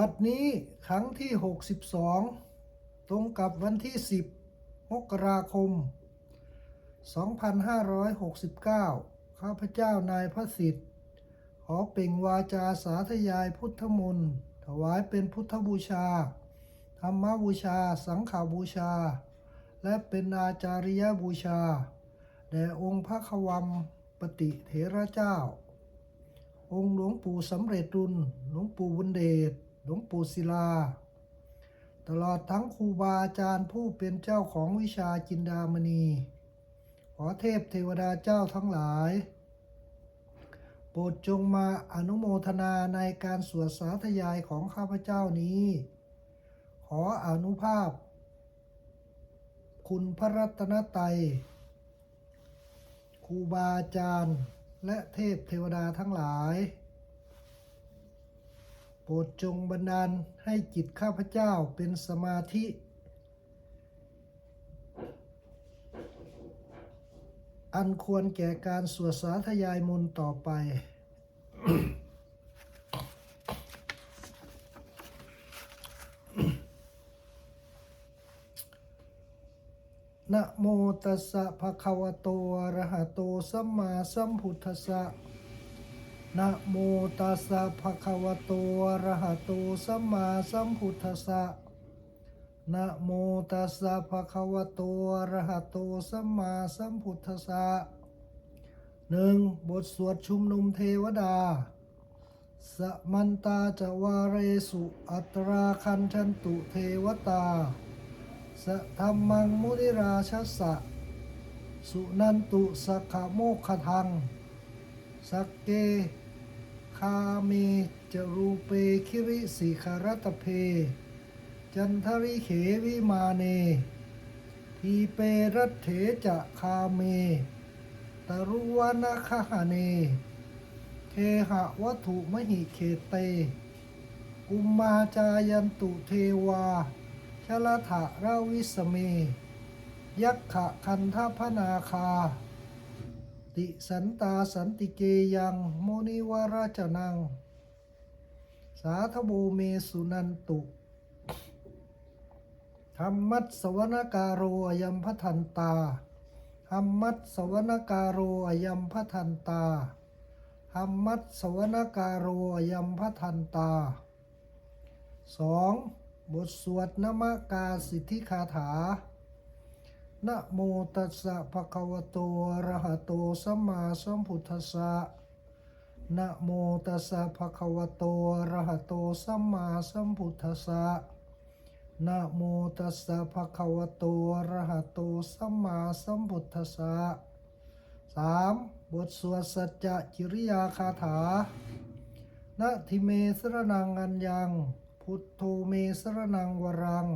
บัดนี้ครั้งที่ 62 ตรงกับวันที่ 10 มกราคม 2569 ข้าพเจ้านายพระสิทธิ์ ขอเปล่งวาจาสาธยายพุทธมนต์ถวายเป็นพุทธบูชา ธรรมบูชา สังฆบูชา และเป็นอาจาริยบูชา แด่องค์พระควัมปติเถระเจ้า องค์หลวงปู่สำเร็จรุนหลวงปู่บุญเดช หลวงปู่ศิลา ตลอดทั้งครูบาอาจารย์ผู้เป็นเจ้าของวิชาจินดามณี ขอเทพเทวดาเจ้าทั้งหลาย โปรดจงมาอนุโมทนาในการสวดสาธยายของข้าพเจ้านี้ ขออนุภาพ คุณพระรัตนตรัยครูบาอาจารย์ และเทพเทวดาทั้งหลาย ปรดจงบันดาลให้จิตข้าพเจ้าเป็นสมาธิ อันควรแก่การสวดสาธยายมนต์ต่อไปนะโมตัสสะภะคะวะโตอะระหะโตสัมมาสัมพุทธัสสะ นะโมตัสสะภะคะวะโตอะระหะโตสัมมาสัมพุทธัสสะนะโมตัสสะภะคะวะโตอะระหะโตสัมมาสัมพุทธัสสะหนึ่งบทสวดชุมนุมเทวดา สมันตาจวาเรสุ อัตราคันชันตุเทวตาสะธรรมังมุนิราชสสะ สุนันตุสักขโมคทัง สักเก คาเมจรูเปคิริสิขารตเพ จันทริเขวิมาเน ทีเปรัตเถจะคาเม ตรุวนาคหเน เทหะวัตถุมหิเขเต อุมมาจายันตุเทวาชลถะราวิสเม ยักขะคันทพนาคา ติสันตาสันติเกยังโมนิวราจนัง สาธโบเมสุนันตุธรรมัสสวนการโรอยัมพทันตาธรรมัสสวนการโรอยัมพทันตาธรรมัสสวนการโรอยัมพทันตาสองบทสวดนมกาสิทธิคาถา นะโมตัสสะภะคะวะโตอะระหะโตสัมมาสัมพุทธัสสะนะโมตัสสะภะคะวะโตอะระหะโตสัมมาสัมพุทธัสสะนะโมตัสสะภะคะวะโตอะระหะโตสัมมาสัมพุทธัสสะสามบทสวดสัจจะจิริยาคาถานะทิเมสรนังอัญญัง พุทโธเมสรนังวรัง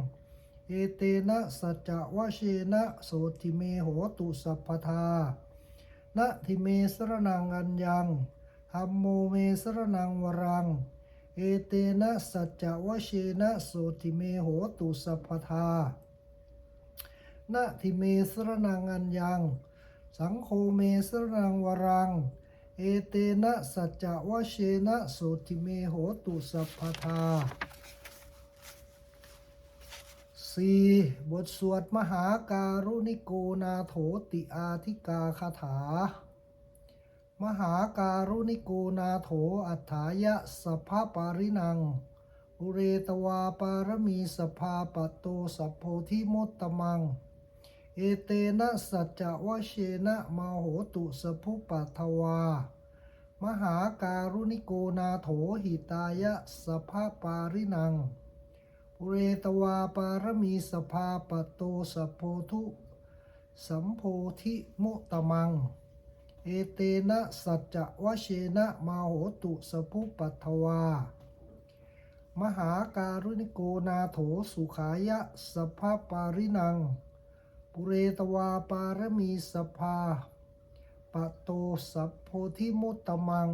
เอเตนะสัจจวะเชนะโสติเมโหตุสัพพทานะทิเมสรนังอัญญังธัมโมเมสรนังวรัง เอเตนะสัจจวะเชนะโสติเมโหตุสัพพทานะทิเมสรนังอัญญัง สังโฆเมสรนังวรัง เอเตนะสัจจวะเชนะโสติเมโหตุสัพพทา สี่บทสวดมหาการุณิโกนาโถติอาธิกาคาถา มหาการุณิโกนาโถอัฏฐายะสภาปารินัง อุเรตวาปารมีสภาปโตสัพโพธิมุตตมัง เอเตนะสัจจะวเชนะมาโหตุสภุปัทวา มหาการุณิโกนาโถหิตายะสภาปารินัง เรตวาปารมีสภาปโตสัพโพธุสัมโพธิมุตตมัง เอเตนะสัจจะวะเชนะมาโหตุสภุปัทวา มหาการุณิโกนาโถสุขายะสภาปารินัง ปุเรตวาปารมีสภาปโตสัพโพธิมุตตมัง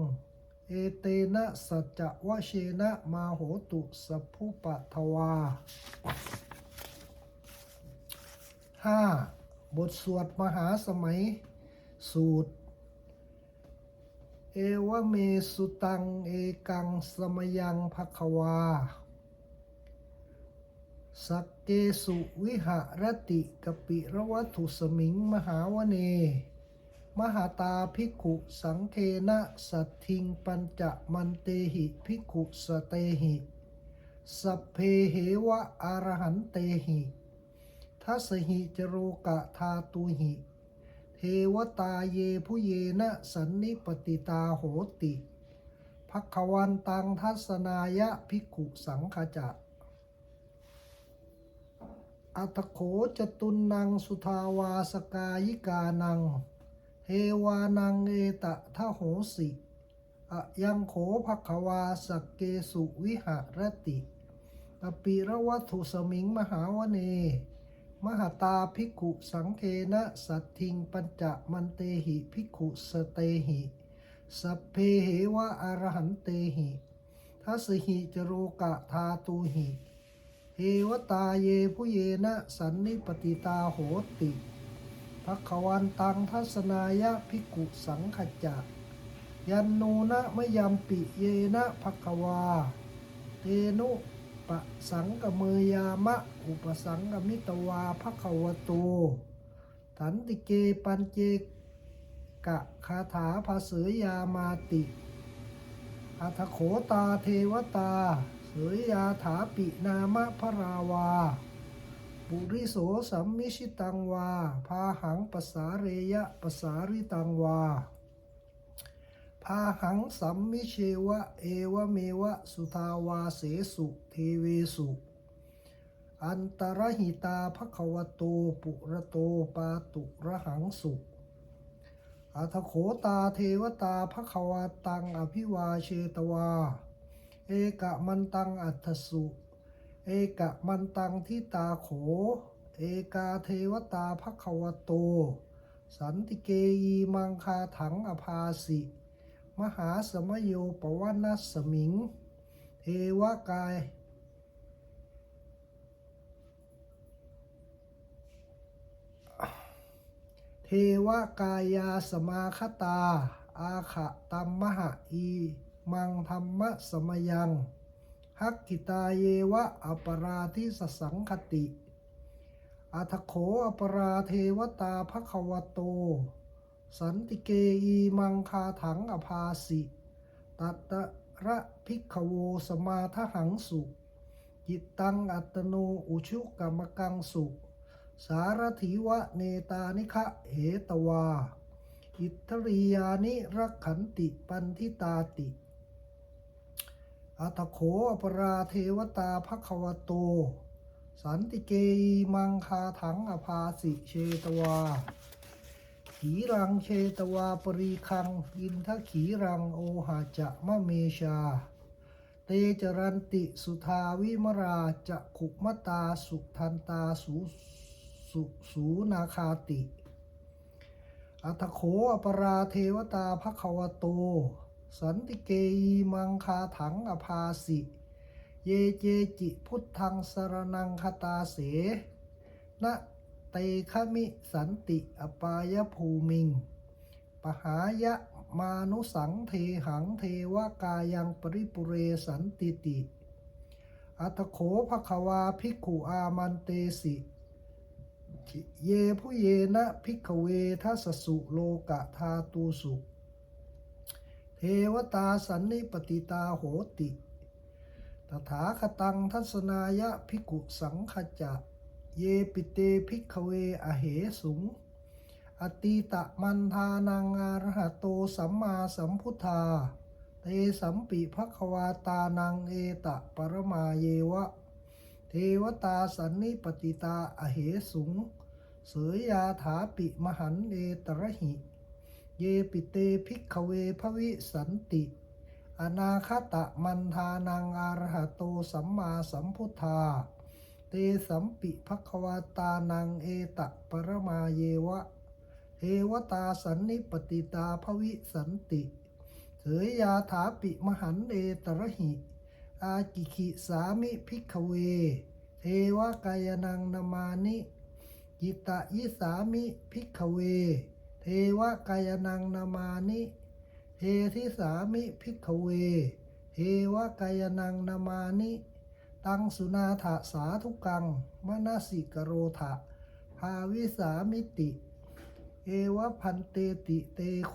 เอเตนะสัจวะเชนะมาโหตุสัพพุปัทวาห้าบทสวดมหาสมัย สูตร เอวเมสุตัง เอกัง สมยังภควา สักเกสุวิหารติกปิระวัตุสมิง มหาวเน มหาตาภิกขุสังเคนะสัตทิงปัญจมันเตหิภิกขุสเตหิสัพเพเหวะอารหันเตหิทัสหิจโรกะทาตุหิเทวตาเยผู้เยนะสันนิปติตาโหติภักวันตังทัศนายะภิกขุสังขจะอัตโขจตุนนังสุทาวาสกายิกานัง เทวานังเอตะทะโหสิอะยังโขภควาสกเกสุวิหารติตปิระวัตถุสมิงมหาวเน มหาตาภิกขุสังเคนะสัตทิงปัญจมันเตหิภิกขุสเตหิสัพเพเหวะอรหันเตหิทัสหิจโรกะทาตุหิเทวตาเยผู้เยนะสันนิปติตาโหติ ภักวันตังทัศนายะภิกุสังขจะยันโนนะมยัมปิเยนะภักวา เตนุปสังกเมยามะ อุปสังกมิตวาภัควโตตันติเกปัญเจกะคาถาภาเสยยามาติอัทโขตาเทวตา เสยยาถาปินามะพราวา ปุริโสสัมมิชิตังวา พาหังปสาเรยะปสาริตังวา พาหังสัมมิเชวะเอวเมวะสุทาวาเสสุเทเวสุ อันตรหิตาภควโตปุระโตปาตุระหังสุอัทโขตาเทวตาภควาตังอภิวาเชตวา เอกะมันตังอัตสุ เอกะมันตังทิตาโข เอกาเทวตาภควโต สันติเกยีมังคาถังอภาสิ มหาสมโยปวนัสสมิง เทวกายเทวกายาสมาคตา อาขะตัมมหะอี มังธรรมะสมยัง หักกิตาเยวะอปราทิสสังคติอัทโขอปราเทวตาภควโต สันติเกอีมังคาถังอภาสิตัตตะระภิกขโวสมาทหังสุจิตตังอัตโนอุชุกรรมกังสุ สารถีวะเนตานิคะเหตวา อิทริยานิรักขันติปันทิตาติ อัตโขอปราเทวตาภควโต สันติเกยมังคาถังอภาสิเชตวา ขีรังเชตวาปรีคัง อินทขีรังโอหาจะมะเมชา เตจรันติสุทาวิมราจะขุมตาสุทันตาสุสุสูนาคาติ อัทโขอปราเทวตาภควโต สันติเกยมังคาถังอภาสิ เยเจจิพุทธังสรนังคตาเสนะเตคมิสันติอปายภูมิง ปหายะมานุสังเทหังเทวกายังปริปุเรสันติติ อัตโขภควาภิกขุอามันเตสิ เยผู้เยนะภิกขเวทัสสุโลกะทาตูสุ เทวตาสันนิปติตาโหติ ตถาคตังทัศนายะภิกขุสังขจะ เยปิเตภิกขเวอเหสุง อตีตะมันทานังอารหะโตสัมมาสัมพุทธา เตสัมปิภควาตานังเอตะปรมาเยวะ เทวตาสันนิปติตาอเหสุง เสยยาถาปิมหันเอตระหิ เยปิเตภิกขเวภวิสันติ อนาคตะมันทานังอารหโตสัมมาสัมพุทธา เตสัมปิภควาตานังเอตะปรมาเยวะเทวตาสันนิปติตาภวิสันติเสยยาถาปิมหันเอตระหิ อากิขิสามิภิกขเว เทวกายนังนามานิ จิตะยิสามิภิกขเว เทวะกายนังนามานิเททิสามิภิกเวเทวะกายนังนามานิ ตังสุนาถาสาธุกัง มนสิกโรธะภาวิสามิติ เอวะพันเตติเตโข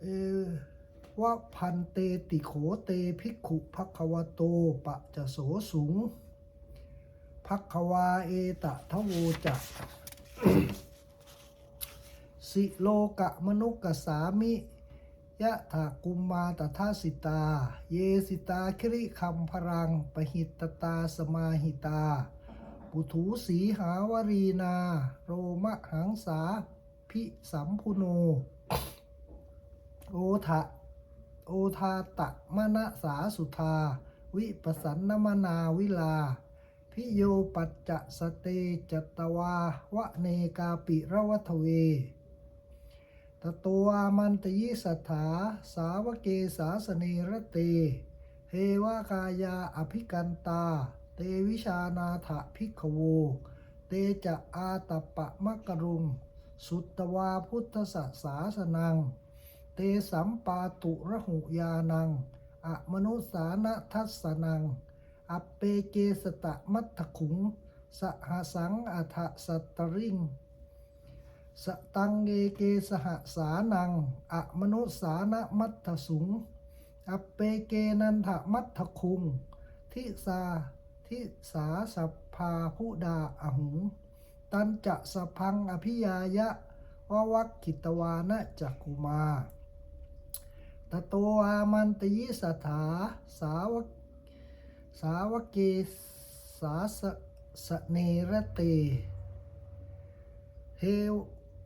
เอวะพันเตติโขเตภิกขุภควโตปะจะโสสุงภควาเอตะทะโวจะ สิโลกะมนุกกสามิยะถากุมมาตถาสิตา เยสิตาคริคัมพรังปหิตตาสมาหิตา ปุถูสีหาวรีนา โรมะหังสาพิสัมพุโน โอทะโอทาตะมณสาสุธา วิปสันนมนาวิลา พิโยปัจจะสเตจตวาวะเนกาปิระวัทเวตตอามันตยิสัทธาสาวเกสาสเนรเตเฮวากายาอภิกันตา เตวิชานาถพิกขโว เตจะอาตปะมะกรุง สุตตวาพุทธสสาสนัง เตสัมปาตุระหุยานังอะมนุสานะทัสสนัง อัปเปเกสตะมัตถขุง สหสังอัฏสัตริง สตังเกเกสหสานัง อะมนุสานะมัตถสุง อัปเปเกนันทมัตถคุง ทิสาทิสาสัพพาผู้ดาอหุง ตันจะสะพังอภิยายะววักขิตวานะจักกุมาตโตอามันตยิสถาสาวก สาวกเกสาสสเนระเตเท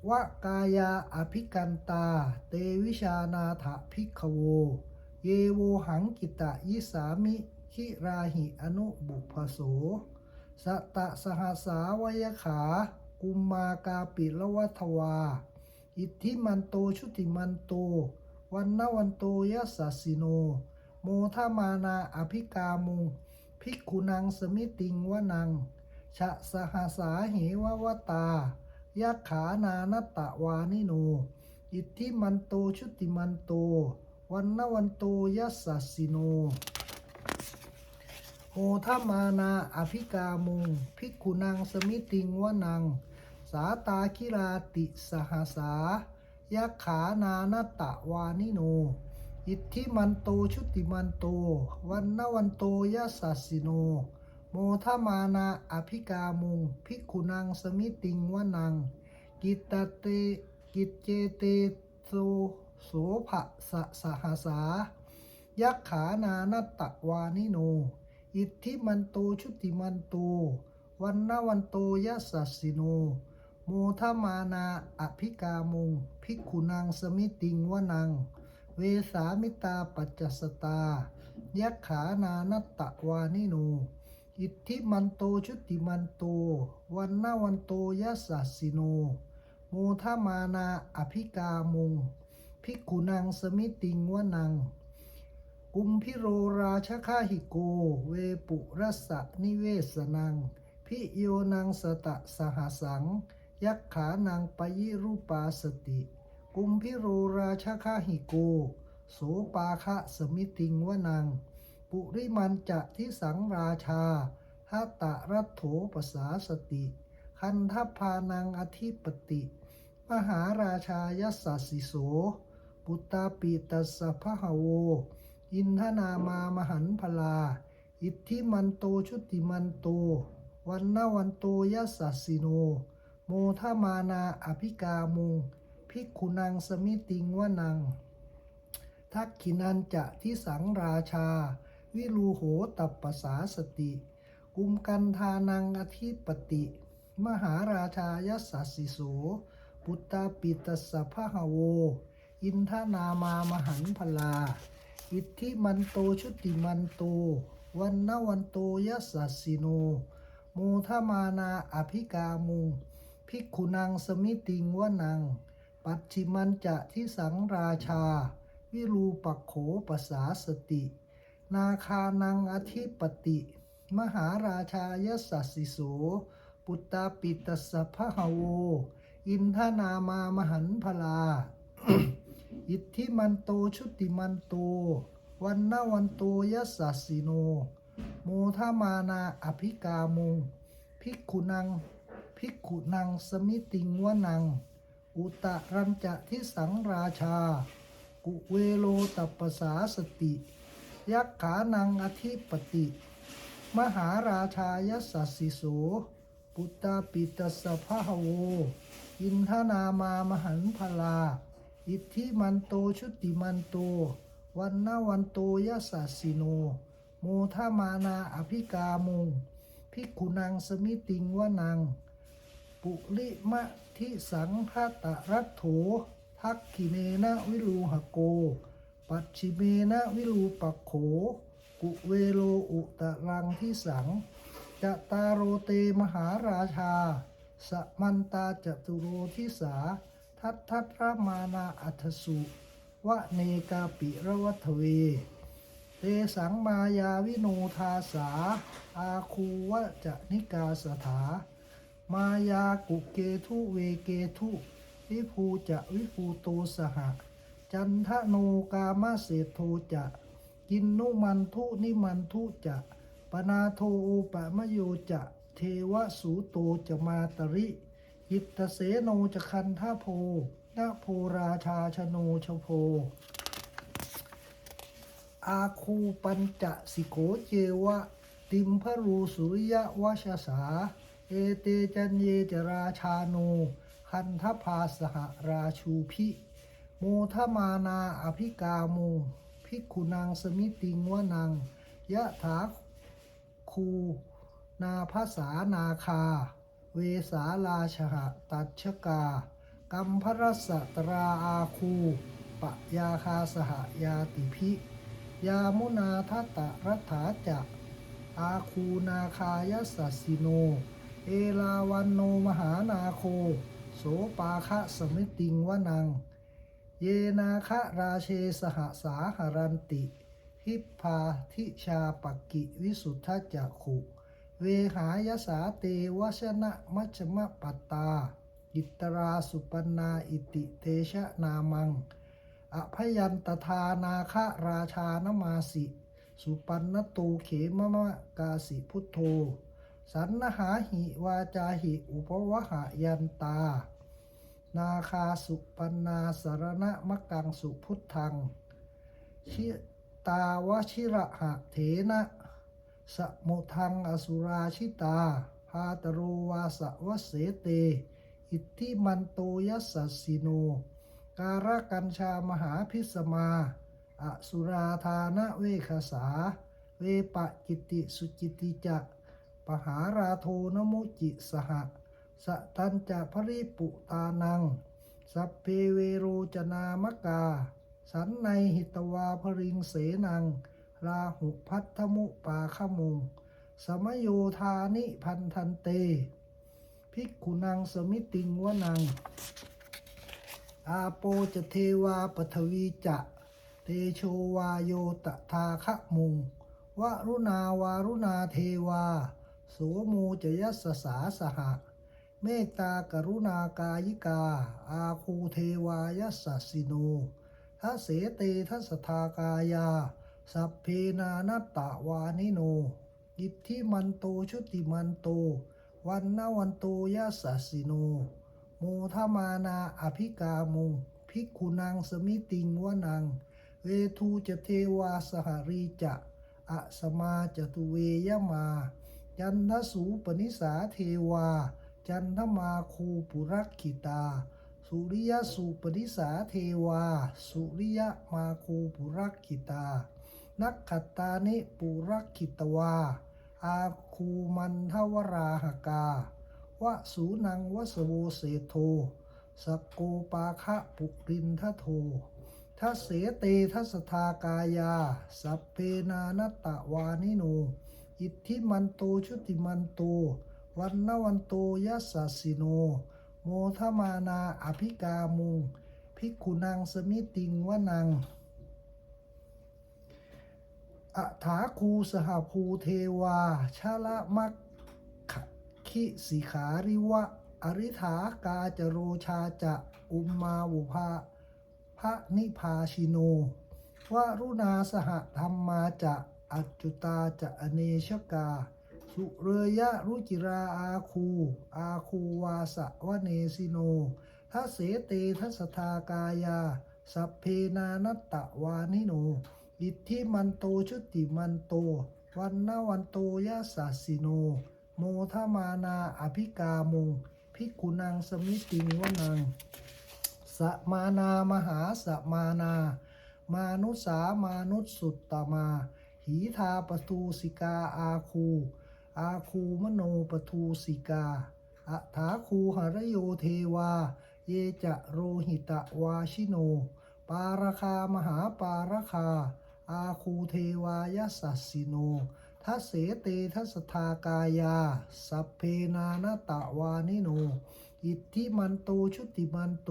วกายาอภิกันตา เตวิชานาถพิกขโว เยโวหังกิตะยิสามิคิราหิอนุบุพโสสตะสหสาวยขา กุมมากาปิละวัทวา อิทธิมันโตชุติมันโต วันนวันโตยสสสสิโน โมทมานาอภิกามุง ภิกขุนังสมิติงวนัง ชะสหสาเหววตายักขานานัตตะวานิโน อิทธิมันโตชุติมันโต วันนวันโตยัสสสสิโน โอทมานาอภิกามุง ภิกขุนังสมิติงวนัง สาตาคิราติสหสายักขานานัตตะวานิโน อิทธิมันโตชุติมันโต วันนวันโตยัสสสสิโน โมทมานาอภิกามุงภิกุนังสมิติงวนัง กิตตเตกิจเจเตโสโสภะสะสหสายักขานานัตตะวานิโน อิทธิมันโตชุติมันโต วันนวันโตยัสสสสิโน โมทมานาอภิกามุงภิกุนังสมิติงวนัง เวสามิตาปัจจสตายักขานานัตตะวานิโน อิทธิมันโตชุติมันโต วันนาวันโตยัสสสสิโน โมทมานาอภิกามุง ภิกขุนังสมิติงวนัง กุมพิโรราชคาหิโก เวปุรัสสะนิเวสนัง พิโยนังสตะสหสัง ยักขานังปยิรูปาสติ กุมพิโรราชคาหิโก โสปาคะสมิติงวนัง ปุริมันจะทิสังราชาทัตะรัตโถปสาสติ คันทพานังอธิปติ มหาราชายัสสิโส ปุตตาปิตัสสะพะหโว อินทนามามหันพลา อิทธิมันโตชุติมันโต วันนวันโตยัสสสสิโน โมทมานาอภิกามุง ภิกขุนังสมิติงวนัง ทักขินันจะทิสังราชา วิรูโหตัปปสาสติ กุมกันทานังอธิปติ มหาราชายัสสสสิโส ปุตตาปิตสสะพะหะโว อินทนามามหันพลา อิทธิมันโตชุติมันโต วันนวันโตยัสสสสิโนโมทมานาอภิกามุง ภิกขุนังสมิติงวนัง ปัจฉิมันจะทิสังราชา วิรูปโขปสาสติ นาคานังอธิปติ มหาราชายัสสสสิโส ปุตตาปิตสสะพะหะโว อินทนามามหันพลา อิทธิมันโตชุติมันโต วันนาวันโตยัสสสสิโน โมทามานาอภิกามุง ภิกขุนัง ภิกขุนังสมิติงวนัง อุตะรัญจะทิสังราชา กุเวโลตัปสาสติ ยักขานังอธิปติ มหาราชายัสสสสิโส ปุตตาปิตสสะพะโว อินทนามามหันพลา อิทธิมันโตชุติมันโต วันนาวันโตยัสสสสิโน โมทามานาอภิกามุงภิกขุนังสมิติงวนัง ปุริมะ ทิสังคตะรัตโถทักขิเนนะวิรูหโก ปัจฉิเมนะวิรูปักโข กุเวโลอุตะรังทิสังจะตารโรเตมหาราชา สมันตาจตุโรทิสา ทัตทัตรมานาอัทสุวะเนกาปิระวัทเว เตสังมายาวิโนทาสา อาคูวะจะนิกาสถา มายากุเกทุเวเกทุวิภูจะวิภูโตสหะ จันทโนกามเสโทจะ กินนุมันทุนิมันทุจะปนาโทโอปะมะโยจะ เทวสูโตจะมาตริยิตเสโนจะคันทาโพนะโพราชาชโนชโพ อาคูปัญจะสิโกเจวะ ติมพรูสุริยวชสา เอเตจันเยจราชาโน คันทภาสหราชูพิโมทมานาอภิกาโมภิกขุนางสมิติงวนัง ยะถาคูนาภาษานาคา เวสาลาชหตัชกา กัมพรสตราอาคูปะยาคาสหยาติพิยามุนาทัตตะรัฐาจะอาคูนาคายสัสสิโน เอลาวันโนมหานาโค โสปาคะสมิติงวนัง เยนาคะราเชสหสาหรันติ หิพาทิชาปกิวิสุทธจักขุ เวหายสาเตวชนะมัชฌมปัตตา อิตราสุปนนาอิติเทชะนามัง อภยันตทานาคะราชานมาสิ สุปันนตูเขมมะกาสิพุทโธ สันนหาหิวาจาหิ อุปวหายันตา นาคาสุปันนาสารณะมะกังสุพุทธัง ชิตาวชิระหะเถนะสมุทังอสุราชิตา พาตโรวาสวเสเต อิทธิมันโตยัสสสสิโน การกัญชามหาพิสมา อสุราธานะเวคสา เวปะกิติสุจิติจะ ปหาราโทนมุจิสหะสะทันจะพริปุตานัง สัพเพเวโรจนามกา สันในหิตวาพริงเสนัง ราหุพัทธมุปาขมุง สมโยธานิพันธันเต ภิกขุนังสมิติงวนัง อาโปจะเทวาปทวีจะ เตโชวาโยตทาคะมุงวรุณาวารุณาเทวา สมูจยัสสาสหะ เมตตากรุณากายิกา อาคูเทวายัสสิโนทัเสเตทัสทากายา สัพเพนานัตตวานิโนอิทธิมันโตชุติมันโต วันนวันโตยัสสสิโนโมทมานาอภิกามุงภิกขุนางสมิติงวนัง เวทูจะเทวาสหรีจะอะสมาจตุเวยมา จันทสูปนิสาเทวา จันทมาคูปุรักขิตา สุริยสุปนิสาเทวา สุริยมาคูปุรักขิตา นักขัตตานิปุรักขิตวา อาคูมันทวราหกาวะสูนังวสโวเสโทสกโกปาคะปุรินทโททัสเสเตทัสทากายา สัพเพนานตตวานิโน อิทธิมันโตชุติมันโต วันนวันโตยัสสิโน โมทมานาอภิกามุงภิกขุนังสมิติงวนังอัฐาคูสหภูเทวา ชาละมักขะคิสิขาริวะ อริธากาจโรชาจะ อุมมาบุภาพระนิพาชิโนเวรุณาสหธรรมมาจะ อัจจุตาจะอเนชกา สุเรยะรุจิราอาคู อาคูวาสะวะเนสิโนทัเสเตทัสทากายา สัพเพนานัตตะวานิโน อิทธิมันโตชุติมันโต วันนาวันโตยะสัสสิโน โมทมานาอภิกามุงภิกุนังสมิติวนังสมานามหาสมานา มานุสามานุสสุตตมา หีทาปทูสิกาอาคู อาคูมโนปทูสิกาอัฐาคูหรโยเทวา เยจะโรหิตะวาชิโน ปาราคามหาปาราคา อาคูเทวายสัสสิโนทัเสเตทัสทากายา สัพเพนานตะวานิโน อิทธิมันโตชุติมันโต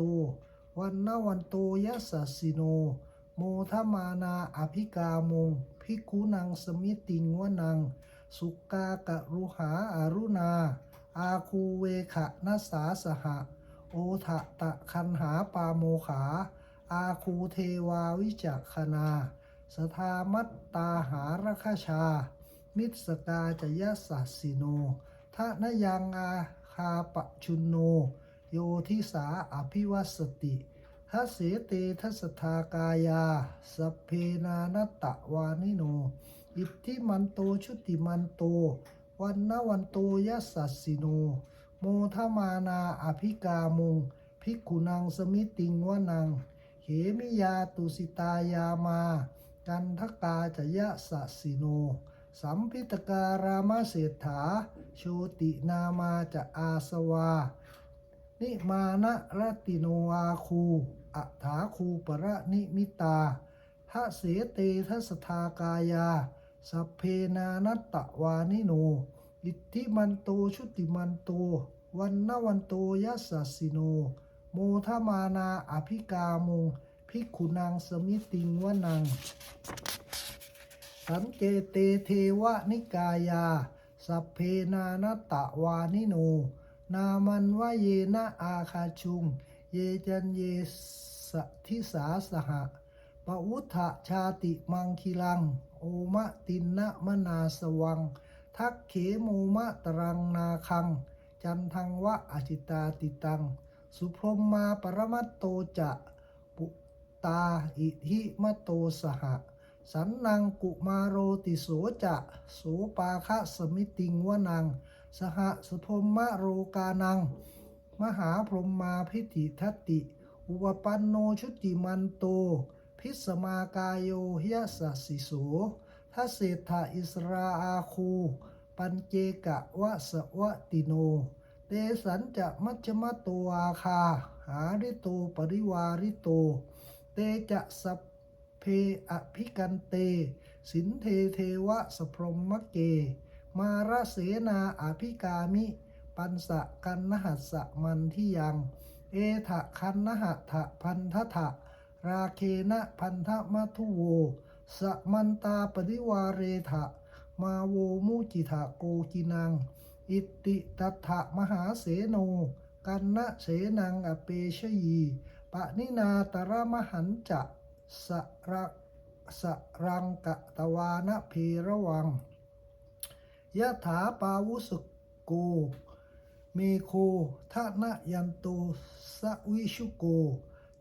วันนวันโตยสสสสิโน โมทมานาอภิกามง ภิกขุนังสมิติงวนัง สุกากะรุหาอารุณา อาคูเวขะนัสาสหะ โอทะตะคันหาปาโมขา อาคูเทวาวิจักขณาสทามัตตาหารคชา มิสกาจยสัสสิโนทะนยังอาคาปะชุนโน โยทิสาอภิวัสติ ทัสเสตทัสทากายาสเพนานตะวานิโน อิทธิมันโตชุติมันโต วันนวันโตยัสสัสสิโน โมทมานาอภิกามุงภิกขุนังสมิติงวนังเหมิยาตุสิตายามา กันทกาจยะสัสสิโน สัมพิตการามเศรษฐา โชตินามาจะอาสวา นิมานะรติโนอาคู อัฐาคูปรนิมิตาทะเสเตทัสทากายา สัพเพนานัตตะวานิโน อิทธิมันโตชุติมันโต วันนวันโตยัสสิโน โมทมานาอภิกามุงภิกขุนังสมิติงวนัง สันเจเตเทวนิกายา สัพเพนานัตตะวานิโน นามันวะเยนะอาคาชุง เยจันเยสทิสาสหะปะวุฒะชาติมังคิลัง โอมะตินนะมนาสวัง ทักเขโมมะตรังนาคัง จันทังวะอจิตาติตัง สุพรมมาปรมัตโตจะปุตาอิหิมะโตสหะ สันนังกุมาโรติโสจะโสปาคะสมิติงวนัง สหสุพรหมโรกานัง มหาพรหมมาพิธิทัตติ อุปปันโนชุติมันโต พิสมากายโยหยสัสสิโสทัเศรษฐาอิสราอาคู ปัญเจกะวะสวะติโน เตสันจะมัชมโตอาคา หาริโตปริวาริโต เตจะสัพเพอภิกันเต สินเทเทวะสพรหมเก มาระเสนาอภิกามิ ปันสะกันนหัสสะมันที่ยัง เอทะคันนหัตถะพันทะทะราเคนะพันธมัทุโวสะมันตาปริวาเรทะมาโวมุจิทะโกกินัง อิติตัทะมหาเสโน กันนะเสนังอเปชยีปะนินาตระมหันจะสะระสะรังกะตวานะเพระวังยะถาปาวุสโก เมโคทะนะยันโตสวิชุโก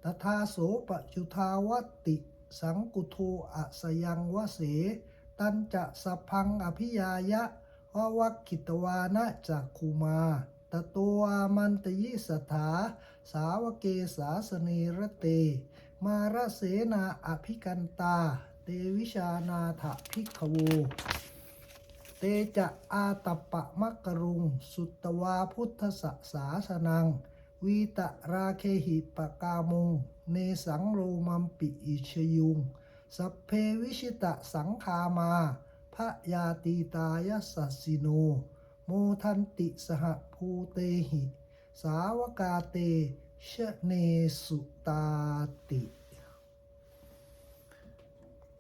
ตถาโสปจุทาวติ สังกุโทอะสยังวเส ตันจะสพังอภิยายะวะวักขิตวานะจักคุมา ตตอามันตยิสถา สาวเกสาสเนรเต มาระเสนาอภิกันตา เตวิชานาถภิกขโว เตจะอาตปะมักกรุง สุตวาพุทธสสาสนัง วีตะราเคหิปกามุง เนสังโรมัมปิอิชยุง สัพเพวิชิตะสังคามาพระยาตีตายสัสสิโน โมทันติสหภูเตหิ สาวกาเตชเนสุตาติ